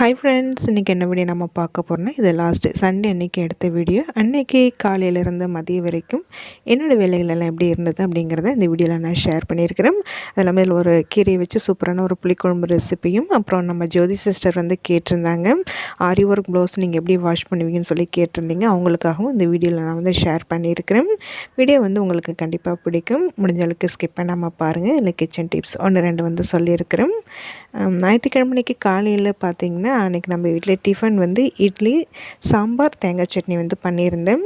Hi friends இன்றைக்கி என்ன video நம்ம பார்க்க போகிறோம்னா இது லாஸ்ட்டு சண்டே அன்றைக்கி எடுத்த வீடியோ அன்றைக்கி காலையிலேருந்து மதியம் வரைக்கும் என்னோடய வேலைகளெல்லாம் எப்படி இருந்தது அப்படிங்கிறத இந்த வீடியோவில் நான் ஷேர் பண்ணியிருக்கிறேன். அது இல்லாமல் இதில் ஒரு கீரையை வச்சு சூப்பரான ஒரு புளிக்குழம்பு ரெசிப்பியும் அப்புறம் நம்ம ஜோதி சிஸ்டர் வந்து கேட்டிருந்தாங்க. ஆரி ஒர்க் ப்ளவுஸ் நீங்கள் எப்படி வாஷ் பண்ணுவீங்கன்னு சொல்லி கேட்டிருந்தீங்க. அவங்களுக்காகவும் இந்த வீடியோவில் நான் வந்து ஷேர் பண்ணியிருக்கிறேன். வீடியோ வந்து உங்களுக்கு கண்டிப்பாக பிடிக்கும். முடிஞ்ச அளவுக்கு ஸ்கிப் பண்ணாமல் பாருங்கள் இல்லை கிச்சன் டிப்ஸ் ஒன்று ரெண்டு வந்து சொல்லியிருக்கிறேன். ஞாயிற்றுக்கிழமைக்கு காலையில் பார்த்தீங்கன்னா அன்றைக்கி நம்ம வீட்டில் டிஃபன் வந்து இட்லி சாம்பார் தேங்காய் சட்னி வந்து பண்ணியிருந்தேன்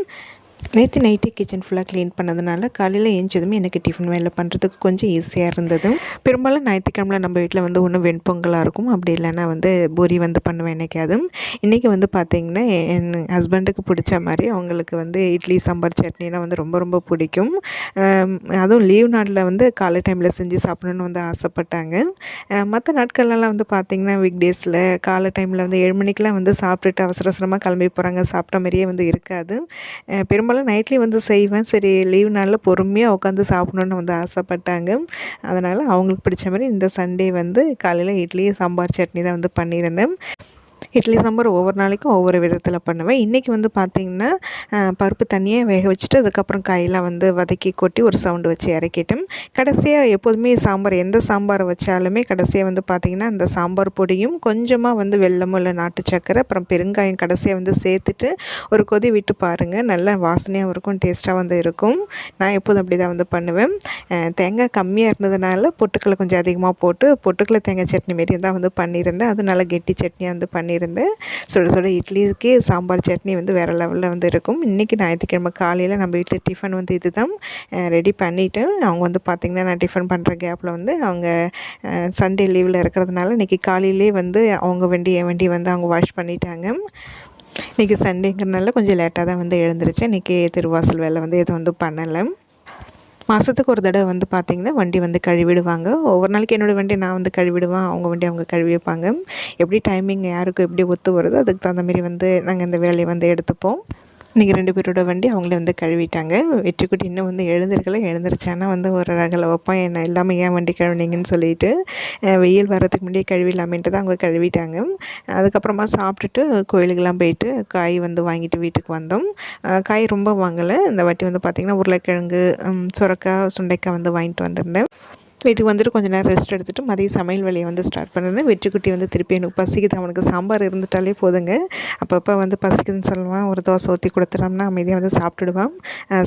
நேற்று நைட்டே கிச்சன் ஃபுல்லாக க்ளீன் பண்ணதுனால காலையில் எஞ்சதுமே எனக்கு டிஃபன் வேலை பண்ணுறதுக்கு கொஞ்சம் ஈஸியாக இருந்தது. பெரும்பாலும் ஞாயிற்றுக்கிழமை நம்ம வீட்டில் வந்து ஒன்று வெண்பொங்கலாக இருக்கும். அப்படி இல்லைன்னா வந்து பூரி வந்து பண்ணுவேன் என்றைக்காவது இன்றைக்கி வந்து பார்த்திங்கன்னா என் ஹஸ்பண்டுக்கு பிடிச்ச மாதிரி அவங்களுக்கு வந்து இட்லி சாம்பார் சட்னினா வந்து ரொம்ப ரொம்ப பிடிக்கும். அதுவும் லீவ் நாளில் வந்து காலை டைமில் செஞ்சு சாப்பிடணுன்னு வந்து ஆசைப்பட்டாங்க. மற்ற நாட்கள்லாம் வந்து பார்த்திங்கன்னா வீக் டேஸில் காலை டைமில் வந்து ஏழு மணிக்கெலாம் வந்து சாப்பிட்டுட்டு அவசர அவசரமாக கிளம்பி போகிறாங்க சாப்பிட்ட மாதிரியே வந்து இருக்காது. பெரும் பெரும்பாலும் நைட்லேயும் வந்து செய்வேன். சரி லீவ் நாளில் பொறுமையாக உட்காந்து சாப்பிட்ணுன்னு வந்து ஆசைப்பட்டாங்க. அதனால் அவங்களுக்கு பிடிச்ச மாதிரி இந்த சண்டே வந்து காலையில் இட்லி சாம்பார் சட்னி தான் வந்து பண்ணியிருந்தேன். இட்லி சாம்பார் ஒவ்வொரு நாளைக்கும் ஒவ்வொரு விதத்தில் பண்ணுவேன். இன்றைக்கி வந்து பார்த்திங்கன்னா பருப்பு தண்ணியை வேக வச்சுட்டு அதுக்கப்புறம் காயெல்லாம் வந்து வதக்கி கொட்டி ஒரு சவுண்டு வச்சு இறக்கிட்டேன். கடைசியாக எப்போதுமே சாம்பார் எந்த சாம்பாரை வச்சாலுமே கடைசியாக வந்து பார்த்திங்கன்னா அந்த சாம்பார் பொடியும் கொஞ்சமாக வந்து வெள்ளமும் இல்லை நாட்டு சக்கரை அப்புறம் பெருங்காயம் கடைசியாக வந்து சேர்த்துட்டு ஒரு கொதி விட்டு பாருங்கள் நல்லா வாசனையாக இருக்கும் டேஸ்ட்டாக வந்து இருக்கும். நான் எப்போதும் அப்படி தான் வந்து பண்ணுவேன். தேங்காய் கம்மியாக இருந்ததுனால பொட்டுக்களை கொஞ்சம் அதிகமாக போட்டு பொட்டுக்களை தேங்காய் சட்னி மாரி தான் வந்து பண்ணியிருந்தேன். அது நல்லா கெட்டி சட்னியாக வந்து பண்ணியிருந்தேன் சுட சுட இட்லிக்கு சாம்பார் சட்னி வந்து வேறு லெவலில் வந்து இருக்கும். இன்றைக்கி ஞாயிற்றுக்கிழமை காலையில் நம்ம வீட்டில் டிஃபன் வந்து இது தான் ரெடி பண்ணிவிட்டு அவங்க வந்து பார்த்திங்கன்னா நான் டிஃபன் பண்ணுற கேப்பில் வந்து அவங்க சண்டே லீவில் இருக்கிறதுனால இன்றைக்கி காலையிலே வந்து அவங்க வண்டி என் வண்டி வந்து அவங்க வாஷ் பண்ணிட்டாங்க. இன்றைக்கி சண்டேங்கிறனால கொஞ்சம் லேட்டாக தான் வந்து எழுந்துருச்சு இன்றைக்கி திருவாசல் வேலை வந்து எதுவும் வந்து பண்ணலை. மாதத்துக்கு ஒரு தடவை வந்து பார்த்திங்கன்னா வண்டி வந்து கழுவிடுவாங்க. ஒவ்வொரு நாளைக்கு என்னோடய வண்டி நான் வந்து கழுவிடுவேன். அவங்க வண்டி அவங்க கழுவி வைப்பாங்க. எப்படி டைமிங் யாருக்கு எப்படி ஒத்து வருதோ அதுக்கு தகுந்த மாதிரி வந்து நாங்கள் இந்த வேலையை வந்து எடுத்துப்போம். இன்றைக்கி ரெண்டு பேரோட வண்டி அவங்களே வந்து கழுவிட்டாங்க. வெற்றிக்குட்டி இன்னும் வந்து எழுந்திருக்கல. எழுந்திரிச்சானா வந்து ஒரு ரகலை வைப்போம் என்ன எல்லாமே ஏன் வண்டி கழுவினீங்கன்னு சொல்லிட்டு வெயில் வரதுக்கு முன்னாடியே கழுவிடலாமேன்ட்டு தான் அவங்க கழுவிட்டாங்க. அதுக்கப்புறமா சாப்பிட்டுட்டு கோயிலுக்கெல்லாம் போயிட்டு காய் வந்து வாங்கிட்டு வீட்டுக்கு வந்தோம். காய் ரொம்ப வாங்கலை. இந்த வாட்டி வந்து பார்த்திங்கன்னா உருளைக்கிழங்கு சுரக்காய் சுண்டைக்காய் வந்து வாங்கிட்டு வந்திருந்தேன். வீட்டுக்கு வந்துட்டு கொஞ்சம் நேரம் ரெஸ்ட் எடுத்துகிட்டு மதிய சமையல் வேலையை வந்து ஸ்டார்ட் பண்ணுறேன் வெற்றிக்குட்டி வந்து திருப்பி எனக்கு பசிக்குது. அவனுக்கு சாம்பார் இருந்துட்டாலே போதுங்க. அப்பப்போ வந்து பசிக்குதுன்னு சொல்லுவான். ஒரு தோசை ஊற்றி கொடுத்துட்டோம்னா அமைதியாக வந்து சாப்பிட்டுடுவான்.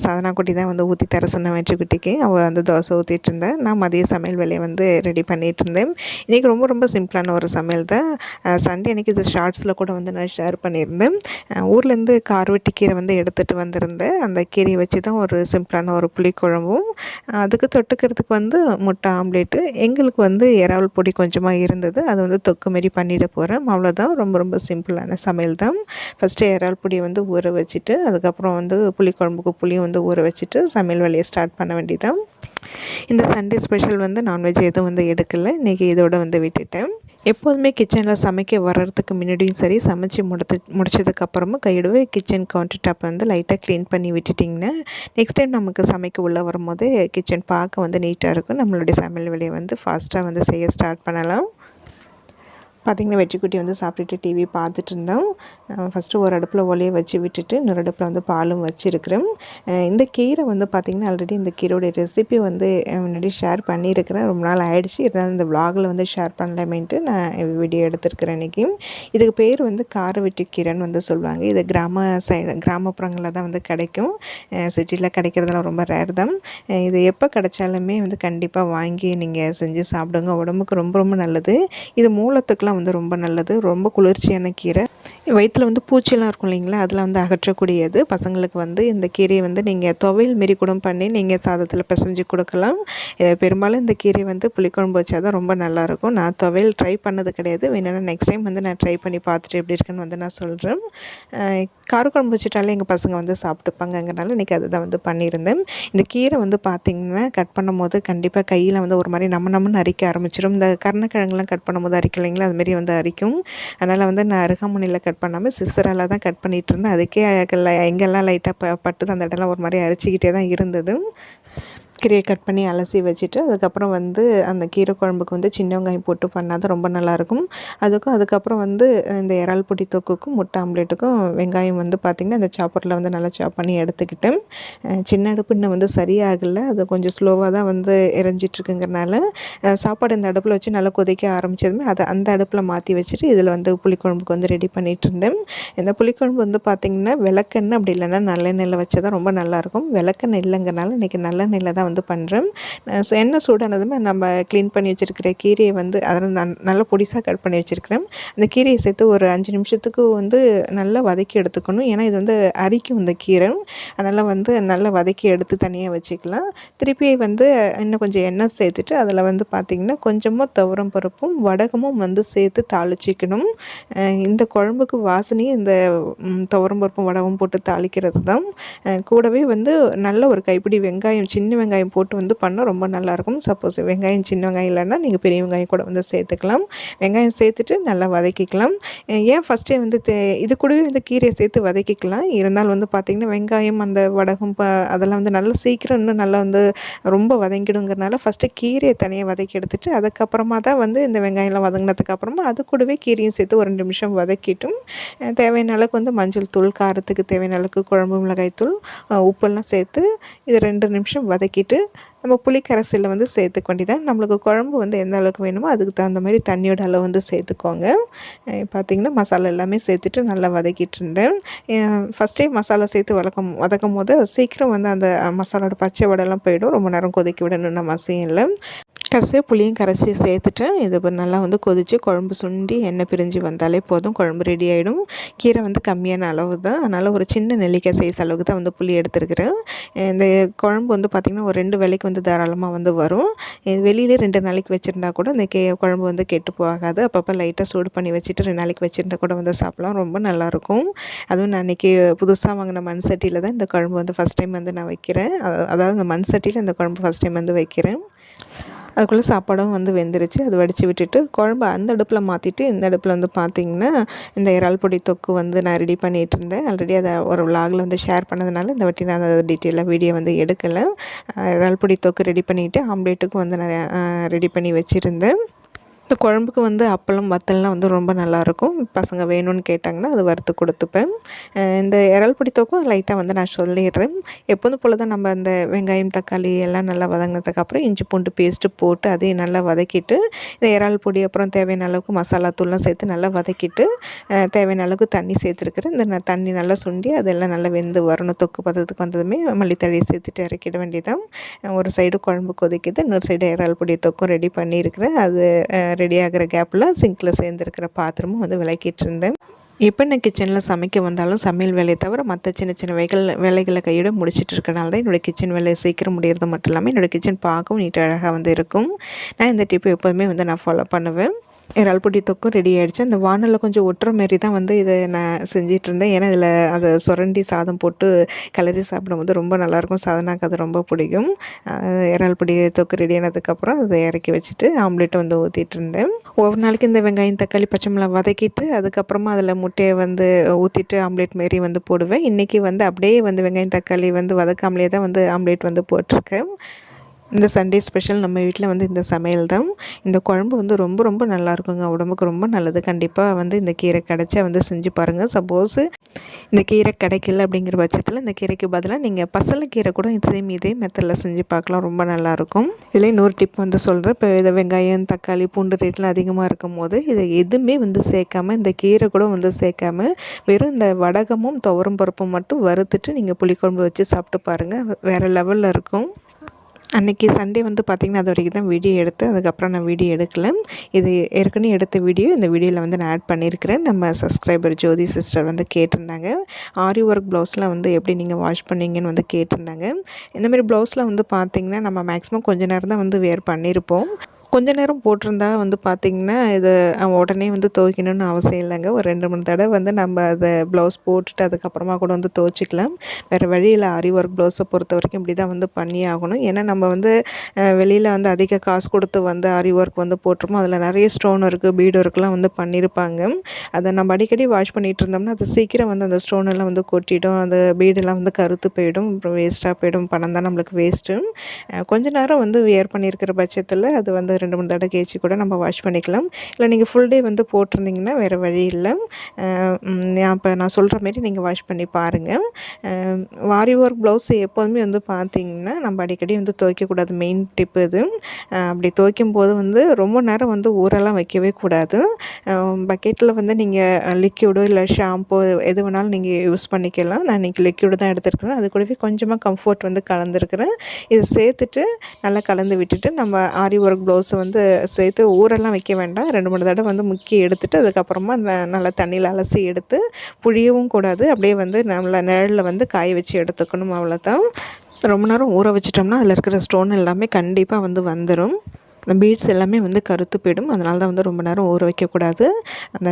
சாதனா குட்டி தான் வந்து ஊற்றி தர சொன்னேன் வெற்றிக்குட்டிக்கு. அவள் வந்து தோசை ஊற்றிட்டு இருந்தேன் நான் மதிய சமையல் வேலையை வந்து ரெடி பண்ணிகிட்டு இருந்தேன். இன்றைக்கி ரொம்ப ரொம்ப சிம்பிளான ஒரு சமையல் தான். சண்டே அன்றைக்கி இது ஷார்ட்ஸில் கூட வந்து நான் ஷேர் பண்ணியிருந்தேன். ஊர்லேருந்து கார்வெட்டி கீரை வந்து எடுத்துகிட்டு வந்திருந்தேன். அந்த கீரையை வச்சு தான் ஒரு சிம்பிளான ஒரு புளிக்குழம்பும். அதுக்கு தொட்டுக்கிறதுக்கு வந்து முட்டை முட்டை ஆம்லேட்டு. எங்களுக்கு வந்து இறால் பொடி கொஞ்சமாக இருந்தது. அதை வந்து தொக்கு மாரி பண்ணிட போகிறேன் அவ்வளோதான். ரொம்ப ரொம்ப சிம்பிளான சமையல் தான். ஃபஸ்ட்டு இறால் பொடியை வந்து ஊற வச்சுட்டு அதுக்கப்புறம் வந்து புளிக்குழம்புக்கு புளியும் வந்து ஊற வச்சுட்டு சமையல் வேலையை ஸ்டார்ட் பண்ண வேண்டியதான் இந்த சண்டே ஸ்பெஷல் வந்து நான்வெஜ் எதுவும் வந்து எடுக்கலை. இன்றைக்கி இதோடு வந்து விட்டுட்டேன். எப்போதுமே கிச்சனில் சமைக்க வர்றதுக்கு முன்னாடியும் சரி சமைச்சு முடித்து முடிச்சதுக்கப்புறமும் கையிடவே கிச்சன் கவுண்டர் டாப்பை வந்து லைட்டாக க்ளீன் பண்ணி விட்டுட்டிங்கன்னா நெக்ஸ்ட் டைம் நமக்கு சமைக்க உள்ளே வரும்போது கிச்சன் பார்க்க வந்து நீட்டாக இருக்கும். நம்மளுடைய சமையல் வேலையை வந்து ஃபாஸ்ட்டாக வந்து செய்ய ஸ்டார்ட் பண்ணலாம். பார்த்திங்கன்னா வெற்றிக்குட்டி வந்து சாப்பிட்டுட்டு டிவி பார்த்துட்டு இருந்தோம். ஃபஸ்ட்டு ஒரு அடுப்பில் ஒலையை வச்சு விட்டுட்டு இன்னொரு அடுப்பில் வந்து பாலும் வச்சுருக்கிறேன் இந்த கீரை வந்து பார்த்திங்கன்னா ஆல்ரெடி இந்த கீரோடைய ரெசிபி வந்து முன்னாடி ஷேர் பண்ணியிருக்கிறேன். ரொம்ப நாள் ஆகிடுச்சு இருந்தாலும் இந்த விலாகில் வந்து ஷேர் பண்ணலாமேன்ட்டு நான் வீடியோ எடுத்திருக்கிறேன் இன்றைக்கி இதுக்கு பேர் வந்து கார வெட்டி கீரைன்னு வந்து சொல்லுவாங்க. இது கிராம சைடு கிராமப்புறங்களில் தான் வந்து கிடைக்கும். சிட்டியில் கிடைக்கிறதுலாம் ரொம்ப ரேர் தான். இது எப்போ கிடைச்சாலுமே வந்து கண்டிப்பாக வாங்கி நீங்கள் செஞ்சு சாப்பிடுங்க. உடம்புக்கு ரொம்ப ரொம்ப நல்லது. இது மூலத்துக்கெலாம் வந்து ரொம்ப நல்லது ரொம்ப குளிர்ச்சியான கீரை. வயிற்றில் வந்து பூச்சிலாம் இருக்கும் இல்லைங்களா? அதில் வந்து அகற்றக்கூடியது. பசங்களுக்கு வந்து இந்த கீரையை வந்து நீங்கள் துவையல் மாரி கூட பண்ணி நீங்கள் சாதத்தில் பிசைஞ்சு கொடுக்கலாம். பெரும்பாலும் இந்த கீரை வந்து புளிக்குழம்பு வச்சா தான் ரொம்ப நல்லாயிருக்கும். நான் துவையல் ட்ரை பண்ணது கிடையாது. வேணும்னா நெக்ஸ்ட் டைம் வந்து நான் ட்ரை பண்ணி பார்த்துட்டு எப்படி இருக்குன்னு வந்து நான் சொல்கிறேன் காரக்குழம்பு வச்சுட்டாலே எங்கள் பசங்க வந்து சாப்பிட்டுப்பாங்கங்கிறனால இன்றைக்கி அதை தான் வந்து பண்ணியிருந்தேன். இந்த கீரை வந்து பார்த்திங்கன்னா கட் பண்ணும் போது கண்டிப்பாக கையில் வந்து ஒரு மாதிரி நம்ம நம்மன்னு அரிக்க ஆரம்பிச்சிடும் இந்த கருணக்கிழங்குலாம் கட் பண்ணும்போது அரிக்கலைங்களா? அதுமாரி வந்து அரிக்கும். அதனால் வந்து நான் அருகாமனையில் கட் பண்ணாமல் சிஸ்டரால் தான் கட் பண்ணிகிட்டு இருந்தேன். அதுக்கே எங்கெல்லாம் லைட்டாக ப பட்டு அந்த இடம்லாம் ஒரு மாதிரி அரிச்சிக்கிட்டே தான் இருந்தது. கீரையை கட் பண்ணி அலசி வச்சுட்டு அதுக்கப்புறம் வந்து அந்த கீரை குழம்புக்கு வந்து சின்ன வெங்காயம் போட்டு பண்ணால் தான் ரொம்ப நல்லாயிருக்கும். அதுக்கும் அதுக்கப்புறம் வந்து இந்த இறால் பொடி தொக்குக்கும் முட்டை ஆம்லேட்டுக்கும் வெங்காயம் வந்து பார்த்திங்கன்னா இந்த சாப்பரில் வந்து நல்லா சாப் பண்ணி எடுத்துக்கிட்டேன் சின்ன அடுப்பு இன்னும் வந்து சரியாகலை. அது கொஞ்சம் ஸ்லோவாக தான் வந்து எரிஞ்சிட்ருக்குங்கிறனால சாப்பாடு இந்த அடுப்பில் வச்சு நல்லா கொதிக்க ஆரம்பித்ததுமே அதை அந்த அடுப்பில் மாற்றி வச்சுட்டு இதில் வந்து புளிக்குழம்புக்கு வந்து ரெடி பண்ணிகிட்டு இருந்தேன் இந்த புளிக்குழம்பு வந்து பார்த்திங்கன்னா விளக்கெண்ணெய் அப்படி இல்லைன்னா நல்லெண்ணெயில் வச்சா தான் ரொம்ப நல்லாயிருக்கும். விளக்கெண்ணெய் இல்லைங்கிறனால இன்றைக்கி நல்லெண்ணெயில் தான் வந்து பண்ணுறேன் ஸோ எண்ணெய் சூடானதுமே நம்ம க்ளீன் பண்ணி வச்சுருக்கிற கீரையை வந்து அதில் நன் நல்லா பொடிசாக கட் பண்ணி வச்சுருக்கிறேன் அந்த கீரையை சேர்த்து ஒரு அஞ்சு நிமிஷத்துக்கு வந்து நல்லா வதக்கி எடுத்துக்கணும். ஏன்னா இது வந்து அரிக்கும் இந்த கீரை. அதனால் வந்து நல்லா வதக்கி எடுத்து தனியாக வச்சுக்கலாம். திருப்பி வந்து இன்னும் கொஞ்சம் எண்ணெய் சேர்த்துட்டு அதில் வந்து பார்த்திங்கன்னா கொஞ்சமாக துவரம் பருப்பும் வடகமும் வந்து சேர்த்து தாளிச்சிக்கணும். இந்த குழம்புக்கு வாசனையும் இந்த துவரம் பருப்பும் வடகம் போட்டு தாளிக்கிறது தான் கூடவே வந்து நல்ல ஒரு கைப்பிடி வெங்காயம் சின்ன வெங்காயம் போட்டு வந்து பண்ணால் ரொம்ப நல்லாயிருக்கும். சப்போஸ் வெங்காயம் சின்ன வெங்காயம் இல்லைன்னா நீங்கள் பெரிய வெங்காயம் கூட வந்து சேர்த்துக்கலாம். வெங்காயம் சேர்த்துட்டு நல்லா வதக்கிக்கலாம். ஏன் ஃபஸ்ட்டே வந்து தே இது கூடவே வந்து கீரையை சேர்த்து வதக்கிக்கலாம். இருந்தாலும் வந்து பார்த்திங்கன்னா வெங்காயம் அந்த வடகம் ப அதெல்லாம் வந்து நல்லா சீக்கிரம் இன்னும் நல்லா வந்து ரொம்ப வதங்கிடுங்கிறனால ஃபஸ்ட்டு கீரையை தனியாக வதக்கி எடுத்துட்டு அதுக்கப்புறமா தான் வந்து இந்த வெங்காயம்லாம் வதங்கினதுக்கப்புறமா அது கூடவே கீரையும் சேர்த்து ஒரு ரெண்டு நிமிஷம் வதக்கிட்டும். தேவையான அளவுக்கு வந்து மஞ்சள் தூள் காரத்துக்கு தேவையான அளவுக்கு குழம்பு மிளகாய் தூள் உப்பெல்லாம் சேர்த்து இது ரெண்டு நிமிஷம் வதக்கிட்டு பண்ணிவிட்டு நம்ம புளிக்கரைசலில் வந்து சேர்த்துக்க வேண்டியதான் நம்மளுக்கு குழம்பு வந்து எந்த அளவுக்கு வேணுமோ அதுக்கு தகுந்த மாதிரி தண்ணியோட அளவு வந்து சேர்த்துக்கோங்க. பார்த்திங்கன்னா மசாலா எல்லாமே சேர்த்துட்டு நல்லா வதக்கிட்டு இருந்தேன். ஃபஸ்ட்டே மசாலா சேர்த்து வளர்க்கும் வதக்கும் போது அது சீக்கிரம் வந்து அந்த மசாலோட பச்சை வடைலாம் போயிடும். ரொம்ப நேரம் கொதிக்க விடணும்னு அவசியம் இல்லை. கடைசியாக புளியும் கரைச்சி சேர்த்துட்டேன். இது நல்லா வந்து கொதித்து குழம்பு சுண்டி எண்ணெய் பிரிஞ்சு வந்தாலே போதும். குழம்பு ரெடி ஆகிடும் கீரை வந்து கம்மியான அளவு தான் அதனால் ஒரு சின்ன நெல்லிக்காய் சைஸ் அளவுக்கு தான் வந்து புளி எடுத்துருக்குறேன். இந்த குழம்பு வந்து பார்த்திங்கன்னா ஒரு ரெண்டு வேலைக்கு வந்து தாராளமாக வந்து வரும். வெளியிலே ரெண்டு நாளைக்கு வச்சுருந்தா கூட இந்த கே குழம்பு வந்து கெட்டு போகாது. அப்பப்போ லைட்டாக சூடு பண்ணி வச்சுட்டு ரெண்டு நாளைக்கு வச்சுருந்தா கூட வந்து சாப்பிடலாம். ரொம்ப நல்லாயிருக்கும். அதுவும் நான் அன்றைக்கி புதுசாக வாங்கின மண் சட்டியில் தான் இந்த குழம்பு வந்து ஃபஸ்ட் டைம் வந்து நான் வைக்கிறேன். அதாவது இந்த மண் சட்டியில் இந்த குழம்பு ஃபஸ்ட் டைம் வந்து வைக்கிறேன். அதுக்குள்ளே சாப்பாடும் வந்து வெந்துருச்சு. அது வடித்து விட்டுட்டு குழம்பு அந்த அடுப்பில் மாற்றிட்டு இந்த அடுப்பில் வந்து பார்த்திங்கன்னா இந்த இறால் பொடி தொக்கு வந்து நான் ரெடி பண்ணிகிட்டு இருந்தேன். ஆல்ரெடி அதை ஒரு விலாகில் வந்து ஷேர் பண்ணதுனால இந்த வாட்டி நான் அதை டீட்டெயிலாக வீடியோ வந்து எடுக்கலை. இறால் பொடி தொக்கு ரெடி பண்ணிவிட்டு ஆம்லேட்டுக்கும் வந்து நான் ரெடி பண்ணி வச்சுருந்தேன். இந்த குழம்புக்கு வந்து அப்பளம் வத்தல்லாம் வந்து ரொம்ப நல்லாயிருக்கும். பசங்க வேணும்னு கேட்டாங்கன்னா அது வறுத்து கொடுத்துப்பேன். இந்த இறல் பிடித்தோக்கும் தொக்கும் லைட்டாக வந்து நான் சொல்லிடுறேன். எப்போதும் போல் தான் நம்ம அந்த வெங்காயம் தக்காளி எல்லாம் நல்லா வதங்கினதுக்கு அப்புறம் இஞ்சி பூண்டு பேஸ்ட்டு போட்டு அதையும் நல்லா வதக்கிட்டு இந்த இறால் பொடி அப்புறம் தேவையான அளவுக்கு மசாலா தூள்லாம் சேர்த்து நல்லா வதக்கிட்டு தேவையான அளவுக்கு தண்ணி சேர்த்துருக்குறேன். இந்த நான் தண்ணி நல்லா சுண்டி அதெல்லாம் நல்லா வெந்து வரணும். தொக்கு பதத்துக்கு வந்ததுமே மல்லித்தழி சேர்த்துட்டு இறக்கிட வேண்டியதான் ஒரு சைடு குழம்பு கொதிக்குது இன்னொரு சைடு இறால் பொடி தொக்கும் ரெடி பண்ணியிருக்கிறேன். அது ரெடி ஆகிற கேப்பில் சிங்கில் சேர்ந்துருக்கிற பாத்திரமும் வந்து விளக்கிட்டு இருந்தேன் எப்போ நான் கிச்சனில் சமைக்க வந்தாலும் சமையல் வேலையை தவிர மற்ற சின்ன சின்ன வேலைகள் வேலைகளை கையோட முடிச்சிட்டு இருக்கனால தான் என்னோடய கிச்சன் வேலையை சீக்கிரம் முடியறது மட்டும் இல்லாமல் என்னோடய கிச்சன் பார்க்கவும் நீட் அழகாக வந்து இருக்கும். நான் இந்த டிப்பை எப்போதுமே வந்து நான் ஃபாலோ பண்ணுவேன். இறால் பொடி தொக்கும் ரெடி ஆகிடுச்சு அந்த வானலில் கொஞ்சம் ஒட்டுற மாரி தான் வந்து இதை நான் செஞ்சிட்ருந்தேன். ஏன்னா இதில் அதை சுரண்டி சாதம் போட்டு கிளறி சாப்பிடும்போது ரொம்ப நல்லாயிருக்கும். சாதனாக்கு அது ரொம்ப பிடிக்கும். இறால் பொடி தொக்கு ரெடி ஆனதுக்கப்புறம் அதை இறக்கி வச்சுட்டு ஆம்லேட்டை வந்து ஊற்றிட்டு இருந்தேன் ஒவ்வொரு நாளைக்கு இந்த வெங்காயம் தக்காளி பச்சை மிளகா வதக்கிட்டு அதுக்கப்புறமா அதில் முட்டையை வந்து ஊற்றிட்டு ஆம்லேட் மாரி வந்து போடுவேன். இன்றைக்கி வந்து அப்படியே வந்து வெங்காயம் தக்காளி வந்து வதக்காமலே தான் வந்து ஆம்லேட் வந்து போட்டிருக்கேன். இந்த சண்டே ஸ்பெஷல் நம்ம வீட்டில் வந்து இந்த சமையல் தான் இந்த குழம்பு வந்து ரொம்ப ரொம்ப நல்லா இருக்குங்க உடம்புக்கு ரொம்ப நல்லது. கண்டிப்பாக வந்து இந்த கீரை கிடச்சா வந்து செஞ்சு பாருங்கள் சப்போஸ் இந்த கீரை கிடைக்கல அப்படிங்கிற பட்சத்தில் இந்த கீரைக்கு பதிலாக நீங்கள் பசலை கீரை கூட சேம் இதே மெத்தடில் செஞ்சு பார்க்கலாம். ரொம்ப நல்லாயிருக்கும். இதில் இன்னொரு டிப் வந்து சொல்கிறேன் இப்போ இதை வெங்காயம் தக்காளி பூண்டு ரேட்லாம் அதிகமாக இருக்கும் போது இதை எதுவுமே வந்து சேர்க்காம இந்த கீரை கூட வந்து சேர்க்காமல் வெறும் இந்த வடகமும் துவரம் பருப்பும் மட்டும் வறுத்துட்டு நீங்கள் புளிக்குழம்பு வச்சு சாப்பிட்டு பாருங்கள் வேறு லெவலில் இருக்கும். அன்றைக்கி சண்டே வந்து பார்த்திங்கன்னா அது வரைக்கும் தான் வீடியோ எடுத்து அதுக்கப்புறம் நான் வீடியோ எடுக்கல. இது ஏற்கனவே எடுத்த வீடியோ இந்த வீடியோவில் வந்து நான் ஆட் பண்ணியிருக்கிறேன் நம்ம சப்ஸ்கிரைபர் ஜோதி சிஸ்டர் வந்து கேட்டிருந்தாங்க. ஆரி ஒர்க் ப்ளவுஸ்லாம் வந்து எப்படி நீங்கள் வாஷ் பண்ணீங்கன்னு வந்து கேட்டிருந்தாங்க. இந்தமாரி ப்ளவுஸில் வந்து பார்த்திங்கன்னா நம்ம மேக்ஸிமம் கொஞ்ச நேரம் தான் வந்து வேர் பண்ணியிருப்போம் கொஞ்ச நேரம் போட்டிருந்தா வந்து பார்த்திங்கன்னா இது உடனே வந்து துவைக்கணும்னு அவசியம் இல்லைங்க. ஒரு ரெண்டு மூணு தடவை வந்து நம்ம அதை ப்ளவுஸ் போட்டுட்டு அதுக்கப்புறமா கூட வந்து துவைச்சிக்கலாம். வேறு வழியில் ஆரி ஒர்க் ப்ளவுஸை பொறுத்த வரைக்கும் இப்படி தான் வந்து பண்ணி ஆகணும். ஏன்னா நம்ம வந்து வெளியில் வந்து அதிக காசு கொடுத்து வந்து ஆரி ஒர்க் வந்து போட்டிருமோ அதில் நிறைய ஸ்டோன் இருக்குது பீடு ஒர்க்லாம் வந்து பண்ணியிருப்பாங்க அதை நம்ம அடிக்கடி வாஷ் பண்ணிகிட்டு இருந்தோம்னா அது சீக்கிரம் வந்து அந்த ஸ்டோன் எல்லாம் வந்து கொட்டிடும். அந்த பீடெல்லாம் வந்து கருத்து போயிடும். அப்புறம் வேஸ்ட்டாக போயிடும். பணம் தான் நம்மளுக்கு வேஸ்ட்டு கொஞ்ச நேரம் வந்து வியர் பண்ணியிருக்கிற பட்சத்தில் அது வந்து ரெண்டு மூணு தடவை கேச்சு கூட நம்ம வாஷ் பண்ணிக்கலாம். இல்லை நீங்கள் ஃபுல் டே வந்து போட்டிருந்தீங்கன்னா வேறு வழி இல்லை. இப்போ நான் சொல்கிற மாரி நீங்கள் வாஷ் பண்ணி பாருங்கள் வாரி ஒர்க் ப்ளவுஸ் எப்போதுமே வந்து பார்த்திங்கன்னா நம்ம அடிக்கடி வந்து துவைக்கக்கூடாது. மெயின் டிப் இது. அப்படி துவைக்கும் போது வந்து ரொம்ப நேரம் வந்து ஊரெல்லாம் வைக்கவே கூடாது. பக்கெட்டில் வந்து நீங்கள் லிக்யூடோ இல்லை ஷாம்பு எது வேணாலும் நீங்கள் யூஸ் பண்ணிக்கலாம். நான் இன்றைக்கி லிக்யூடு தான் எடுத்துருக்கிறேன் அது கூடவே கொஞ்சமாக கம்ஃபர்ட் வந்து கலந்துருக்குறேன். இதை சேர்த்துட்டு நல்லா கலந்து விட்டுட்டு நம்ம ஆரி ஒர்க் ப்ளவுஸ் வந்து சேர்த்து ஊரெல்லாம் வைக்க வேண்டாம். ரெண்டு மூணு தடவை வந்து முக்கி எடுத்துட்டு அதுக்கப்புறமா நல்லா தண்ணியில் அலசி எடுத்து புழியவும் கூடாது. அப்படியே வந்து நல்லா நிழலில் வந்து காய வச்சு எடுத்துக்கணும் அவ்வளோதான் ரொம்ப நேரம் ஊற வச்சிட்டோம்னா அதில் இருக்கிற ஸ்டோன் எல்லாமே கண்டிப்பாக வந்து வந்துடும் அந்த பீட்ஸ் எல்லாமே வந்து கருத்து போயிடும். அதனால தான் வந்து ரொம்ப நேரம் ஊற வைக்கக்கூடாது அந்த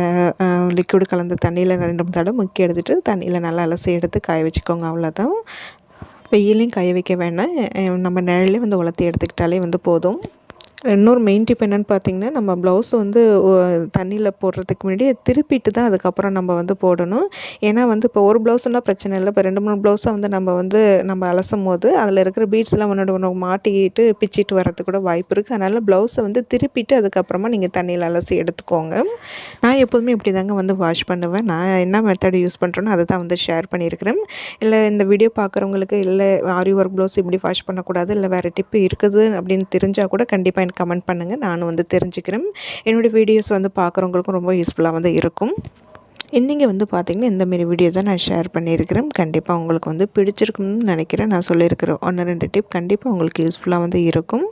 லிக்விடு கலந்த தண்ணியில் ரெண்டு மூணு தடவை முக்கி எடுத்துகிட்டு தண்ணியில் நல்லா அலசி எடுத்து காய வச்சுக்கோங்க அவ்வளோதான் வெயிலையும் காய வைக்க வேணாம். நம்ம நிழலே வந்து உலர்த்தி எடுத்துக்கிட்டாலே வந்து போதும். இன்னொரு மெயின் டிப் என்னென்னு பார்த்தீங்கன்னா நம்ம ப்ளவுஸ் வந்து தண்ணியில் போடுறதுக்கு முன்னாடி திருப்பிட்டு தான் அதுக்கப்புறம் நம்ம வந்து போடணும். ஏன்னா வந்து இப்போ ஒரு ப்ளவுஸ்னால் பிரச்சனை இல்லை. இப்போ ரெண்டு மூணு ப்ளவுஸை வந்து நம்ம வந்து நம்ம அலசும் போது அதில் இருக்கிற பீட்ஸ்லாம் ஒன்றோட ஒன்று மாட்டிக்கிட்டு பிச்சிட்டு வர்றதுக்கு கூட வாய்ப்பு இருக்குது அதனால் ப்ளவுஸை வந்து திருப்பிட்டு அதுக்கப்புறமா நீங்கள் தண்ணியில் அலசி எடுத்துக்கோங்க. நான் எப்போதுமே இப்படி தாங்க வந்து வாஷ் பண்ணுவேன். நான் என்ன மெத்தட் யூஸ் பண்ணுறேனோ அதை தான் வந்து ஷேர் பண்ணியிருக்கிறேன். இல்லை இந்த வீடியோ பார்க்குறவங்களுக்கு இல்லை ஆரி ஒர்க் ப்ளவுஸ் இப்படி வாஷ் பண்ணக்கூடாது இல்லை வேறு டிப்பு இருக்குது அப்படின்னு தெரிஞ்சால் கூட கண்டிப்பாக எனக்கு கமெண்ட் பண்ணுங்கள் நானும் வந்து தெரிஞ்சுக்கிறேன். என்னுடைய வீடியோஸ் வந்து பார்க்குறவங்களுக்கும் ரொம்ப யூஸ்ஃபுல்லாக வந்து இருக்கும். இன்றைக்கி வந்து பார்த்திங்கன்னா இந்தமாரி வீடியோ தான் நான் ஷேர் பண்ணியிருக்கிறேன். கண்டிப்பாக உங்களுக்கு வந்து பிடிச்சிருக்குன்னு நினைக்கிறேன். நான் சொல்லியிருக்கிறேன் ஒன்று ரெண்டு டிப் கண்டிப்பாக உங்களுக்கு யூஸ்ஃபுல்லாக வந்து இருக்கும்.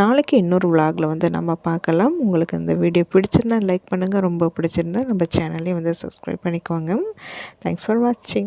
நாளைக்கு இன்னொரு விலாகில் வந்து நம்ம பார்க்கலாம். உங்களுக்கு இந்த வீடியோ பிடிச்சிருந்தா லைக் பண்ணுங்கள் ரொம்ப பிடிச்சிருந்தா நம்ம சேனலையும் வந்து சப்ஸ்கிரைப் பண்ணிக்கோங்க. தேங்க்ஸ் ஃபார் வாட்சிங்